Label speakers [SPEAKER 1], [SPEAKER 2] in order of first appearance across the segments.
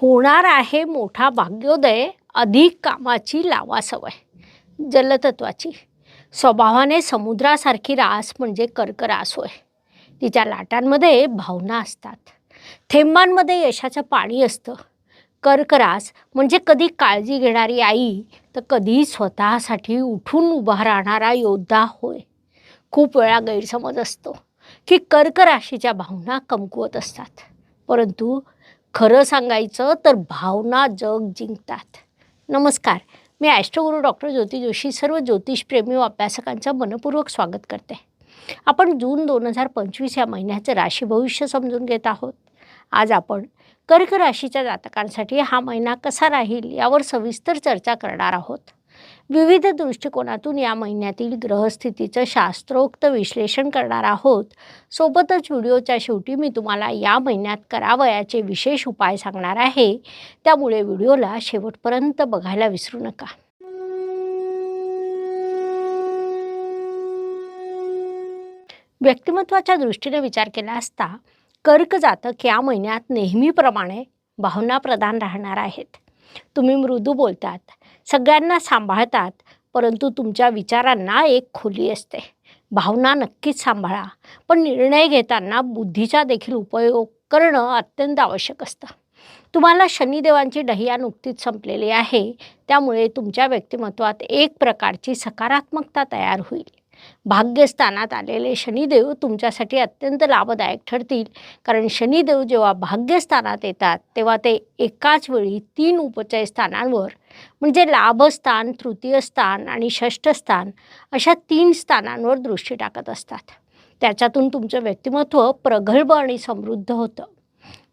[SPEAKER 1] होणार आहे मोठा भाग्योदय अधिक कामाची लावा सवय जलतत्वाची. स्वभावाने समुद्रासारखी रास म्हणजे कर्करास होय तिच्या लाटांमध्ये भावना असतात. थेंबांमध्ये यशाचं पाणी असतं. कर्करास म्हणजे कधी काळजी घेणारी आई तर कधी स्वतःसाठी उठून उभा राहणारा योद्धा होय. खूप वेळा गैरसमज असतो की कर्क राशीच्या भावना कमकुवत असतात. परंतु खरं सांगायचं तर भावना जग जिंकतात. नमस्कार. मी ॲस्ट्रोगुरू डॉक्टर ज्योती जोशी सर्व ज्योतिषप्रेमी व अभ्यासकांचं मनपूर्वक स्वागत करते. आपण जून दोन हजार पंचवीस या महिन्याचं राशी भविष्य समजून घेत आहोत. आज आपण कर्क राशीच्या जातकांसाठी हा महिना कसा राहील यावर सविस्तर चर्चा करणार आहोत. विविध दृष्टिकोनातून या महिन्यातील ग्रहस्थितीचं शास्त्रोक्त विश्लेषण करणार आहोत. सोबतच व्हिडिओच्या शेवटी मी तुम्हाला या महिन्यात करावयाचे विशेष उपाय सांगणार आहे. त्यामुळे व्हिडिओला शेवटपर्यंत बघायला विसरू नका. व्यक्तिमत्वाच्या दृष्टीने विचार केला असता कर्क जातक या महिन्यात नेहमीप्रमाणे भावना प्रदान राहणार आहेत. तुम्ही मृदू बोलतात सगळ्यांना सांभाळतात परंतु तुमच्या विचारांना एक खोली असते. भावना नक्कीच सांभाळा पण निर्णय घेताना बुद्धीचा देखील उपयोग करणं अत्यंत आवश्यक असतं. तुम्हाला शनिदेवांची डहिया नुकतीच संपलेली आहे त्यामुळे तुमच्या व्यक्तिमत्वात एक प्रकारची सकारात्मकता तयार होईल. भाग्यस्थानात आलेले शनिदेव तुमच्यासाठी अत्यंत लाभदायक ठरतील कारण शनिदेव जेव्हा भाग्यस्थानात येतात तेव्हा ते एकाच वेळी तीन उपचय स्थानांवर म्हणजे लाभस्थान तृतीय स्थान आणि षष्ठ स्थान अशा तीन स्थानांवर दृष्टी टाकत असतात. त्याच्यातून तुमचं व्यक्तिमत्व प्रगल्भ आणि समृद्ध होतं.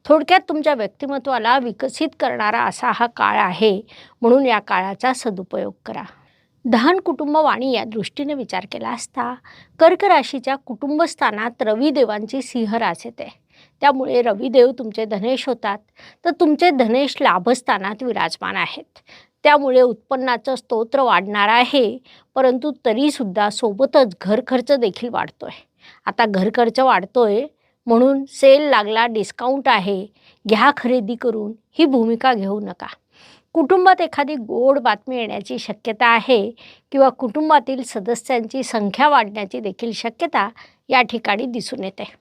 [SPEAKER 1] थोडक्यात तुमच्या व्यक्तिमत्वाला विकसित करणारा असा हा काळ आहे म्हणून या काळाचा सदुपयोग करा. दहन कुटुंबवाणी या दृष्टीने विचार केला असता कर्क राशीच्या कुटुंबस्थानात रविदेवांची सिंह रास येते. त्यामुळे रविदेव तुमचे धनेश होतात. तर तुमचे धनेश लाभस्थानात विराजमान आहेत. त्यामुळे उत्पन्नाचं स्तोत्र वाढणार आहे. परंतु तरीसुद्धा सोबतच घरखर्च देखील वाढतो आहे आता घरखर्च वाढतो आहे म्हणून सेल लागला डिस्काउंट आहे. घ्या खरेदी करून ही भूमिका घेऊ नका. कुटुंबात एखादी गोड बातमी येण्याची शक्यता आहे किंवा कुटुंबातील सदस्यांची संख्या वाढण्याची देखील शक्यता या ठिकाणी दिसून येते.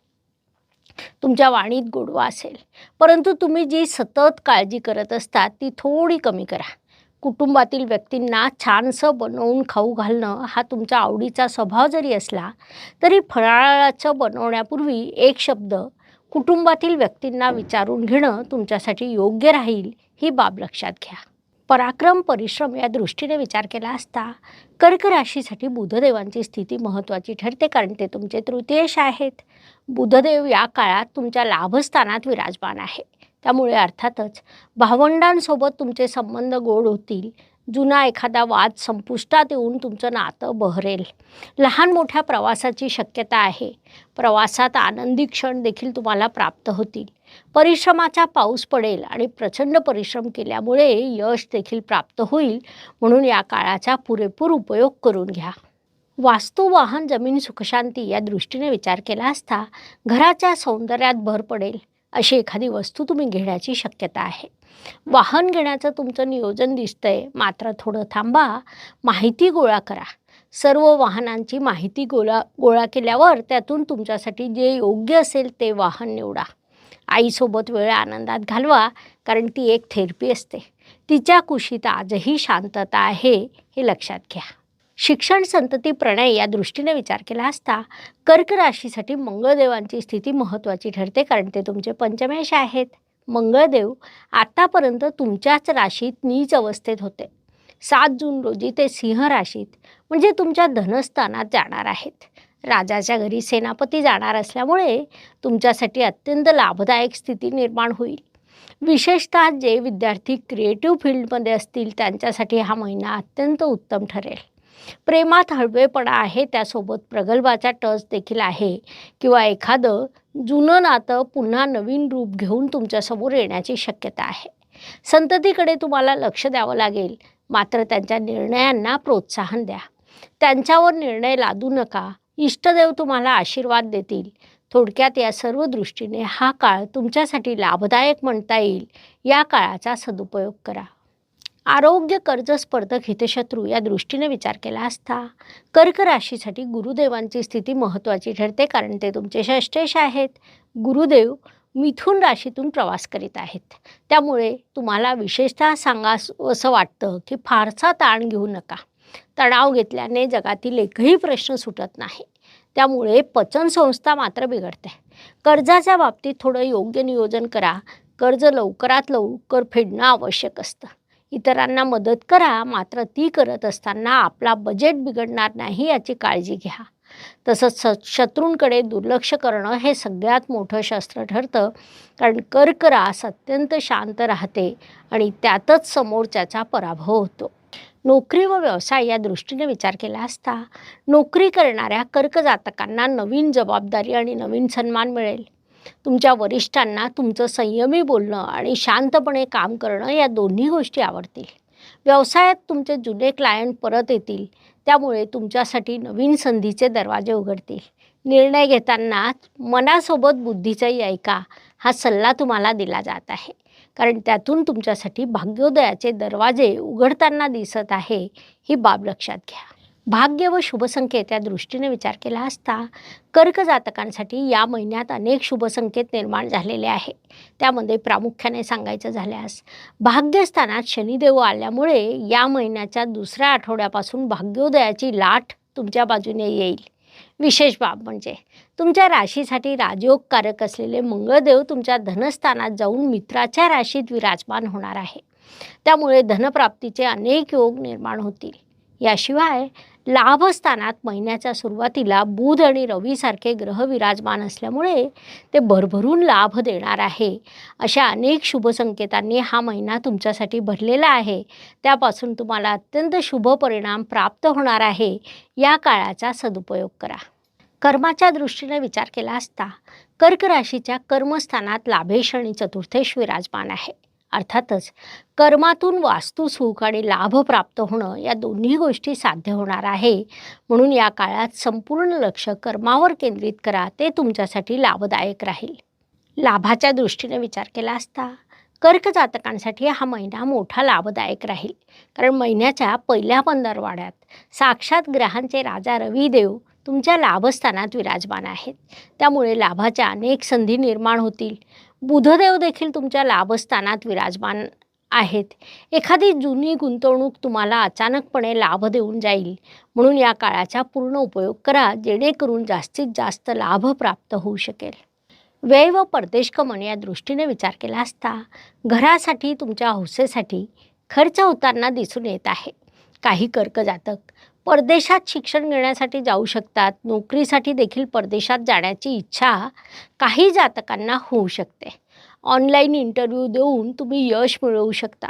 [SPEAKER 1] तुमच्या वाणीत गोडवा असेल. परंतु तुम्ही जी सतत काळजी करत असता ती थोडी कमी करा. कुटुंबातील व्यक्तींना छानसं बनवून खाऊ घालणं हा तुमचा आवडीचा स्वभाव जरी असला तरी फराळाचं बनवण्यापूर्वी एक शब्द कुटुंबातील व्यक्तींना विचारून घेणं तुमच्यासाठी योग्य राहील ही बाब लक्षात घ्या. पराक्रम परिश्रम या दृष्टीने विचार केला असता कर्क राशीसाठी बुधदेवांची स्थिती महत्त्वाची ठरते कारण ते तुमचे तृतीयश आहेत. बुधदेव या काळात तुमच्या लाभस्थानात विराजमान आहे त्यामुळे अर्थातच भावंडांसोबत तुमचे संबंध गोड होतील. जुना एखादा वाद संपुष्टात येऊन तुमचं नातं बहरेल. लहान मोठ्या प्रवासाची शक्यता आहे. प्रवासात आनंदी क्षण देखील तुम्हाला प्राप्त होतील. परिश्रमाचा पाऊस पडेल आणि प्रचंड परिश्रम केल्यामुळे यश देखील प्राप्त होईल. म्हणून या काळाचा पुरेपूर उपयोग करून घ्या. वास्तू वाहन जमीन सुखशांती या दृष्टीने विचार केला असता घराच्या सौंदर्यात भर पडेल. अशी एखादी वस्तू तुम्ही घेण्याची शक्यता आहे. वाहन घेण्याचं तुमचं नियोजन दिसतंय. मात्र थोडं थांबा. माहिती गोळा करा. सर्व वाहनांची माहिती गोळा गोळा केल्यावर त्यातून तुमच्यासाठी जे योग्य असेल ते वाहन निवडा. आईसोबत वेळ आनंदात घालवा कारण ती एक थेरपी असते. तिच्या कुशीत आजही शांतता आहे हे लक्षात घ्या. शिक्षण संतती प्रणय या दृष्टीने विचार केला असता कर्क राशीसाठी मंगळदेवांची स्थिती महत्त्वाची ठरते कारण ते तुमचे पंचमेश आहेत. मंगळदेव आत्तापर्यंत तुमच्याच राशीत नीच अवस्थेत होते. सात जून रोजी ते सिंह राशीत म्हणजे तुमच्या धनस्थानात जाणार आहेत. राजाच्या घरी सेनापती जाणार असल्यामुळे तुमच्यासाठी अत्यंत लाभदायक स्थिती निर्माण होईल. विशेषतः जे विद्यार्थी क्रिएटिव्ह फील्डमध्ये असतील त्यांच्यासाठी हा महिना अत्यंत उत्तम ठरेल. प्रेमात हळवेपणा आहे त्यासोबत प्रगल्भाचा टच देखील आहे. किंवा एखादं जुनं नातं पुन्हा नवीन रूप घेऊन तुमच्यासमोर येण्याची शक्यता आहे. संततीकडे तुम्हाला लक्ष द्यावं लागेल. मात्र त्यांच्या निर्णयांना प्रोत्साहन द्या. त्यांच्यावर निर्णय लादू नका. इष्टदेव तुम्हाला आशीर्वाद देतील. थोडक्यात या सर्व दृष्टीने हा काळ तुमच्यासाठी लाभदायक म्हणता येईल. या काळाचा सदुपयोग करा. आरोग्य कर्ज स्पर्धक हितशत्रू या दृष्टीने विचार केला असता. कर्क राशीसाठी गुरुदेवांची स्थिती महत्त्वाची ठरते कारण ते तुमचे षष्टेश आहेत. गुरुदेव मिथुन राशीतून प्रवास करीत आहेत. त्यामुळे तुम्हाला विशेषतः सांगा असं वाटतं की फारसा ताण घेऊ नका. तणाव घेतल्याने जगातील एकही प्रश्न सुटत नाही. त्यामुळे पचनसंस्था मात्र बिघडते. कर्जाच्या बाबतीत थोडं योग्य नियोजन करा. कर्ज लवकरात लवकर फेडणं आवश्यक असतं. इतरांना मदत करा मात्र ती करत असताना आपला बजेट बिघडणार नाही याची काळजी घ्या. तसंच शत्रूंकडे दुर्लक्ष करणं हे सगळ्यात मोठं शस्त्र ठरतं कारण कर्क रास अत्यंत शांत राहते आणि त्यातच समोरच्याचा पराभव होतो. नोकरी व व्यवसाय या दृष्टीने विचार केला असता नोकरी करणाऱ्या कर्क जातकांना नवीन जबाबदारी आणि नवीन सन्मान मिळेल. तुमच्या वरिष्ठांना तुमचं संयमी बोलणं आणि शांतपणे काम करणं या दोन्ही गोष्टी आवडतील. व्यवसायात तुमचे जुने क्लायंट परत येतील. त्यामुळे तुमच्यासाठी नवीन संधीचे दरवाजे उघडतील. निर्णय घेताना मनासोबत बुद्धीचाही ऐका. हा सल्ला तुम्हाला दिला जात आहे. कारण त्यातून तुमच्यासाठी भाग्योदयाचे दरवाजे उघडताना दिसत आहे ही बाब लक्षात घ्या. भाग्य व शुभसंकेत या दृष्टीने विचार केला असता कर्क जातकांसाठी या महिन्यात अनेक शुभसंकेत निर्माण झालेले आहे. त्यामध्ये प्रामुख्याने सांगायचं झाल्यास भाग्यस्थानात शनिदेव आल्यामुळे या महिन्याच्या दुसऱ्या आठवड्यापासून भाग्योदयाची लाट तुमच्या बाजूने येईल. विशेष बाब म्हणजे तुमच्या राशीसाठी राजयोगकारक असलेले मंगळदेव तुमच्या धनस्थानात जाऊन मित्राच्या राशीत विराजमान होणार आहे. त्यामुळे धनप्राप्तीचे अनेक योग निर्माण होतील. याशिवाय लाभस्थानात महिन्याच्या सुरुवातीला बुध आणि रवीसारखे ग्रह विराजमान असल्यामुळे ते भरभरून लाभ देणार आहे. अशा अनेक शुभसंकेतांनी हा महिना तुमच्यासाठी भरलेला आहे. त्यापासून तुम्हाला अत्यंत शुभ परिणाम प्राप्त होणार आहे. या काळाचा सदुपयोग करा. कर्माच्या दृष्टीने विचार केला असता कर्क राशीच्या कर्मस्थानात लाभेश आणि चतुर्थेश विराजमान आहे. अर्थातच कर्मातून वास्तुसुख आणि लाभ प्राप्त होणं या दोन्ही गोष्टी साध्य होणार आहे. म्हणून या काळात संपूर्ण लक्ष कर्मावर केंद्रित करा. ते तुमच्यासाठी लाभदायक राहील. लाभाच्या दृष्टीने विचार केला असता कर्क जातकांसाठी हा महिना मोठा लाभदायक राहील. कारण महिन्याच्या पहिल्या पंधरवाड्यात साक्षात ग्रहांचे राजा रविदेव तुमच्या लाभस्थानात विराजमान आहेत. त्यामुळे लाभाच्या अनेक संधी निर्माण होतील. बुधदेव देखील तुमच्या लाभस्थानात विराजमान आहेत. एखादी जुनी गुंतवणूक तुम्हाला अचानकपणे लाभ देऊन जाईल. म्हणून या काळाचा पूर्ण उपयोग करा जेणेकरून जास्तीत जास्त लाभ प्राप्त होऊ शकेल. वेळ व परदेशगमन या दृष्टीने विचार केला असता घरासाठी तुमच्या हौसेसाठी खर्च होताना दिसून येत आहे. काही कर्क जातक परदेशात शिक्षण घेण्यासाठी जाऊ शकतात. नोकरीसाठी देखील परदेशात जाण्याची इच्छा काही जातकांना होऊ शकते. ऑनलाईन इंटरव्ह्यू देऊन तुम्ही यश मिळवू शकता.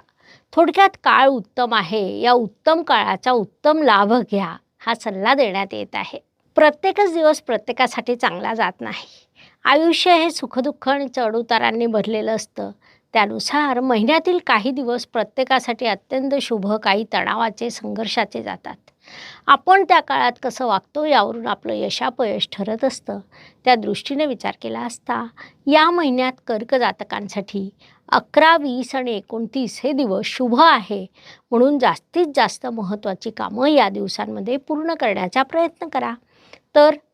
[SPEAKER 1] थोडक्यात काळ उत्तम आहे. या उत्तम काळाचा उत्तम लाभ घ्या हा सल्ला देण्यात येत आहे. प्रत्येकच दिवस प्रत्येकासाठी चांगला जात नाही. आयुष्य हे सुखदुःख आणि चढउतारांनी भरलेलं असतं. त्यानुसार महिन्यातील काही दिवस प्रत्येकासाठी अत्यंत शुभ काही तणावाचे संघर्षाचे जातात. आपण त्या काळात कसं वागतो यावरून आपलं यशापयश ठरत असतं. त्या दृष्टीने विचार केला असता या महिन्यात कर्क जातकांसाठी अकरा वीस आणि एकोणतीस हे दिवस शुभ आहे. म्हणून जास्तीत जास्त महत्त्वाची कामं या दिवसांमध्ये पूर्ण करण्याचा प्रयत्न करा. तर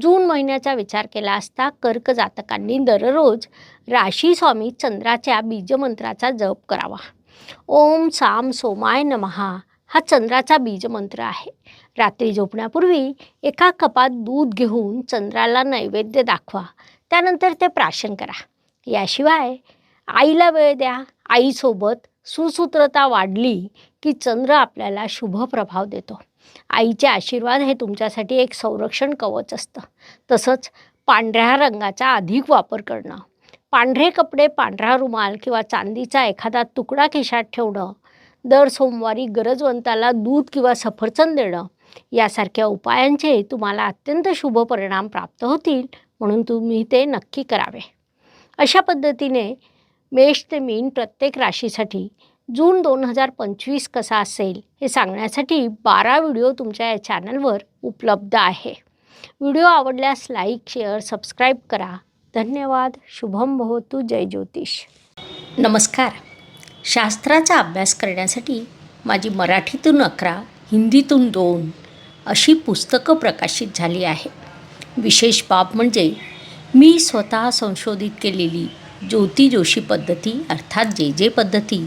[SPEAKER 1] जून महिन्याचा विचार केला असता कर्क जातकांनी दररोज राशी स्वामी चंद्राच्या बीजमंत्राचा जप करावा. ओम साम सोमाय नमहा. हा चंद्राचा बीजमंत्र आहे. रात्री झोपण्यापूर्वी एका कपात दूध घेऊन चंद्राला नैवेद्य दाखवा. त्यानंतर ते प्राशन करा. याशिवाय आईला वेळ द्या. आईसोबत सुसूत्रता वाढली की चंद्र आपल्याला शुभ प्रभाव देतो. आईचे आशीर्वाद हे तुमच्यासाठी एक संरक्षण कवच असतं. तसंच पांढऱ्या रंगाचा अधिक वापर करणं. पांढरे कपडे पांढरा रुमाल किंवा चांदीचा एखादा तुकडा खिशात ठेवणं. दर सोमवारी गरजवंताला दूध किंवा सफरचंद देणं. यासारख्या उपायांचे तुम्हाला अत्यंत शुभ परिणाम प्राप्त होतील म्हणून तुम्ही ते नक्की करावे. अशा पद्धतीने मेष ते मीन प्रत्येक राशीसाठी जून दोन हजार पंचवीस कसा असेल हे सांगण्यासाठी बारा व्हिडिओ तुमच्या या चॅनलवर उपलब्ध आहे. व्हिडिओ आवडल्यास लाईक शेअर सबस्क्राईब करा. धन्यवाद. शुभम भवतु. जय ज्योतिष. नमस्कार. शास्त्राचा अभ्यास करण्यासाठी माझी मराठीतून अकरा हिंदीतून दोन अशी पुस्तकं प्रकाशित झाली आहे विशेष बाब म्हणजे मी स्वतः संशोधित केलेली ज्योती जोशी पद्धती अर्थात जे जे पद्धती